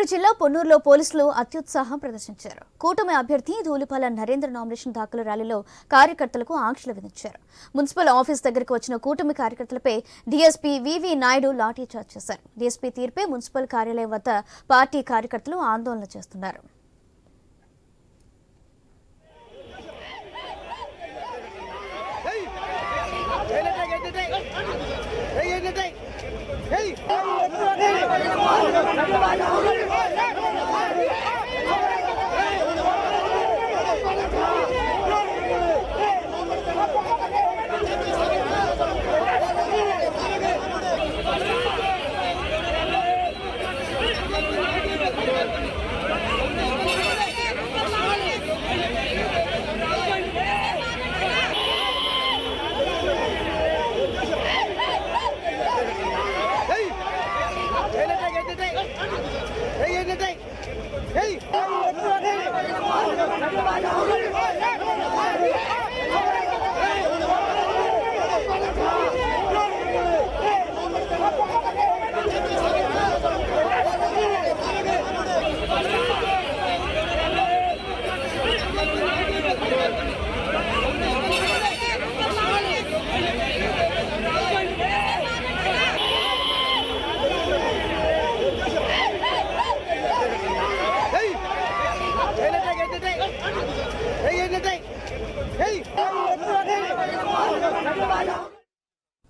గుంటూరు జిల్లా పొన్నూరులో పోలీసులు అత్యుత్సాహం ప్రదర్శించారు. కూటమి అభ్యర్థి ధూళిపాల నరేంద్ర నామినేషన్ దాఖలు ర్యాలీలో కార్యకర్తలకు ఆంక్షలు విధించారు. మున్సిపల్ ఆఫీస్ దగ్గరకు వచ్చిన కూటమి కార్యకర్తలపై DSP V V Naidu lathi charge చేశారు. డీఎస్పీ తీర్పే మున్సిపల్ కార్యాలయం వద్ద పార్టీ కార్యకర్తలు ఆందోళన చేస్తున్నారు. Hey!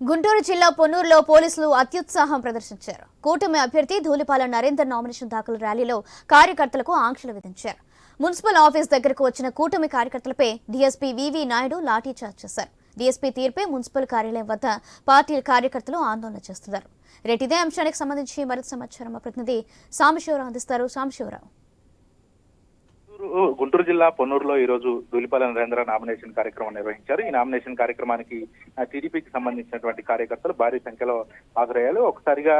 గుంటూరు జిల్లా పొన్నూరులో పోలీసులు అత్యుత్సాహం ప్రదర్శించారు. కూటమి అభ్యర్థి ధూళిపాల నరేందర్ నామినేషన్ దాఖలు ర్యాలీలో కార్యకర్తలకు ఆంక్షలు విధించారు. మున్సిపల్ ఆఫీస్ దగ్గరకు వచ్చిన కూటమి కార్యకర్తలపై డీఎస్పీ వివి నాయుడు లాఠీచార్జ్ చేశారు. డీఎస్పీ తీర్పే మున్సిపల్ కార్యాలయం వద్ద పార్టీ కార్యకర్తలు ఆందోళన చేస్తున్నారు. రేటు ఇదే అంశానికి సంబంధించి మరింత సమాచారం మా ప్రతినిధి సాంబశివరావు అందిస్తారు. సాంబశివరావు. గుంటూరు గుంటూరు జిల్లా పొన్నూరులో ఈ రోజు దూలిపాల నరేంద్ర నామినేషన్ కార్యక్రమం నిర్వహించారు. ఈ నామినేషన్ కార్యక్రమానికి టీడీపీకి సంబంధించినటువంటి కార్యకర్తలు భారీ సంఖ్యలో హాజరయ్యారు. ఒకసారిగా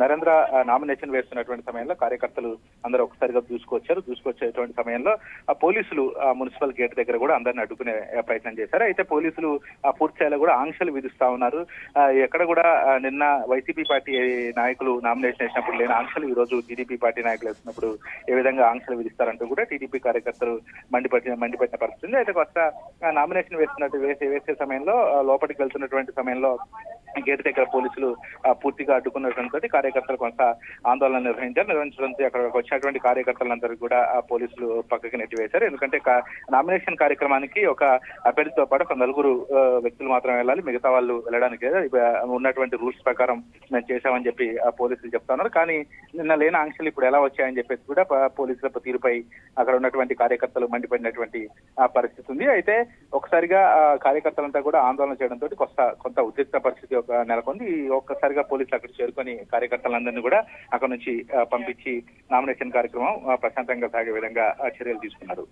నరేంద్ర నామినేషన్ వేస్తున్నటువంటి సమయంలో కార్యకర్తలు అందరూ ఒకసారిగా దూసుకొచ్చారు. దూసుకొచ్చేటువంటి సమయంలో ఆ పోలీసులు ఆ, మున్సిపల్ గేట్ దగ్గర కూడా అందరిని అడ్డుకునే ప్రయత్నం చేశారు. అయితే పోలీసులు ఆ, పూర్తి స్థాయిలో కూడా ఆంక్షలు విధిస్తా ఉన్నారు. ఆ, ఎక్కడ కూడా నిన్న వైసీపీ పార్టీ నాయకులు నామినేషన్ వేసినప్పుడు లేని ఆంక్షలు ఈ రోజు టీడీపీ పార్టీ నాయకులు వేసినప్పుడు ఏ విధంగా ఆంక్షలు విధిస్తారంటూ కూడా టీడీపీ కార్యకర్తలు మండిపట్టిన మండిపట్టిన పరిస్థితి అయితే కొత్త నామినేషన్ వేస్తున్నట్టు వేసే వేసే సమయంలో లోపలికి వెళ్తున్నటువంటి సమయంలో గేట్ దగ్గర పోలీసులు పోలీసులు పూర్తిగా అడ్డుకున్నటువంటి కార్యకర్తలు కొంత ఆందోళన నిర్వహించారు. నిర్వహించడంతో అక్కడ వచ్చినటువంటి కార్యకర్తలందరూ కూడా ఆ పోలీసులు పక్కకి నెట్టివేశారు. ఎందుకంటే నామినేషన్ కార్యక్రమానికి ఒక అభ్యర్థితో పాటు ఒక నలుగురు వ్యక్తులు మాత్రం వెళ్ళాలి. మిగతా వాళ్ళు వెళ్ళడానికి ఉన్నటువంటి రూల్స్ ప్రకారం మేము చేశామని చెప్పి ఆ పోలీసులు చెప్తా ఉన్నారు. కానీ నిన్న లేని ఆంక్షలు ఇప్పుడు ఎలా వచ్చాయని చెప్పేసి కూడా పోలీసుల తీరుపై అక్కడ ఉన్నటువంటి కార్యకర్తలు మండిపడినటువంటి పరిస్థితి ఉంది. అయితే ఒకసారిగా ఆ కార్యకర్తలంతా కూడా ఆందోళన చేయడంతో కొంత కొంత ఉద్రిక్త పరిస్థితి ఒక నెలకొంది. ఈ ఒక్కసారిగా పోలీసులు అక్కడ చేరుకొని కార్యకర్తలందరినీ కూడా అక్కడ నుంచి పంపించి నామినేషన్ కార్యక్రమం ప్రశాంతంగా సాగే విధంగా చర్యలు తీసుకున్నారు.